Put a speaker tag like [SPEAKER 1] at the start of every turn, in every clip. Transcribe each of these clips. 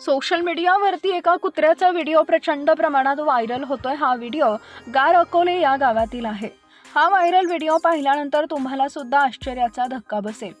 [SPEAKER 1] Social मीडियावरती एका कुत्र्याचा video प्रचंड प्रमाणात व्हायरल होतोय. हा व्हिडिओ गार अकोले या गावातील आहे. हा व्हायरल व्हिडिओ पाहिल्यानंतर तुम्हाला सुद्धा आश्चर्याचा धक्का बसेल.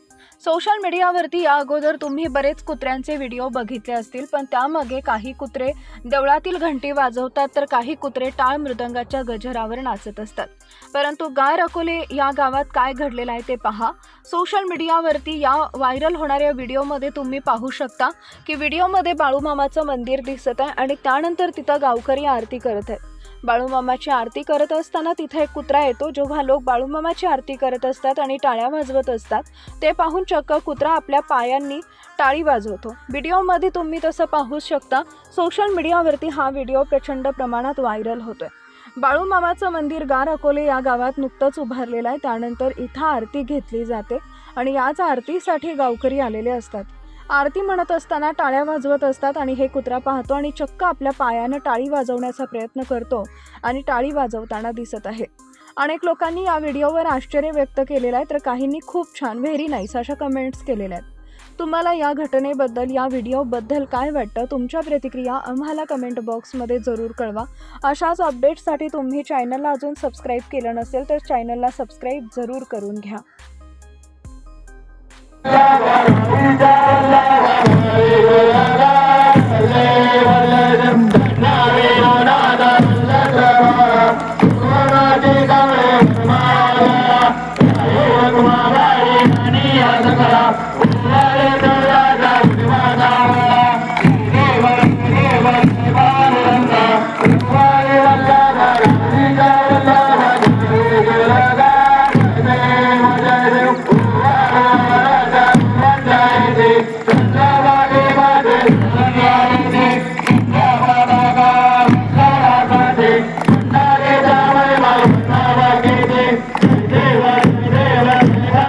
[SPEAKER 1] सोशल मीडियावरती या अगोदर तुम्ही बरेच कुत्र्यांचे व्हिडिओ बघितले असतील पण त्यामागे काही कुत्रे देवळातील घंटी वाजवतात तर काही कुत्रे टाळ मृदंगाच्या गजरावर नाचत असतात. परंतु गार अकोले या गावात काय घडलेलं आहे ते पहा. सोशल मीडियावरती या व्हायरल होणाऱ्या व्हिडिओमध्ये तुम्ही पाहू शकता की व्हिडिओमध्ये बाळूमामाचं मंदिर दिसत आहे आणि त्यानंतर तिथं गावकरी आरती करत आहेत. बाळूमामाची आरती करत असताना तिथे एक कुत्रा येतो जेव्हा लोक बाळूमामाची आरती करत असतात आणि टाळ्या वाजवत असतात. ते पाहून चक्क कुत्रा आपल्या पायांनी टाळी वाजवतो. व्हिडिओमध्ये तुम्ही तसं पाहू शकता सोशल मीडियावरती हा व्हिडिओ प्रचंड प्रमाणात व्हायरल होतोय. बाळूमामाचं मंदिर गार अकोले या गावात नुकतंच उभारलेलं आहे. त्यानंतर इथं आरती घेतली जाते आणि याच आरतीसाठी गावकरी आलेले असतात. आरती म्हणत असताना टाळ्या वाजवत असतात आणि हे कुत्रा पाहतो आणि चक्क आपल्या पायानं टाळी वाजवण्याचा प्रयत्न करतो आणि टाळी वाजवताना दिसत आहे. अनेक लोकांनी या व्हिडिओवर आश्चर्य व्यक्त केलेलं आहे तर काहींनी खूप छान व्हेरी नाईस अशा कमेंट्स केलेल्या आहेत. तुम्हाला या घटनेबद्दल या व्हिडिओबद्दल काय वाटतं? तुमच्या प्रतिक्रिया आम्हाला कमेंट बॉक्समध्ये जरूर कळवा. अशाच अपडेट्ससाठी तुम्ही चॅनलला अजून सबस्क्राईब केलं नसेल तर चॅनलला सबस्क्राईब जरूर करून घ्या.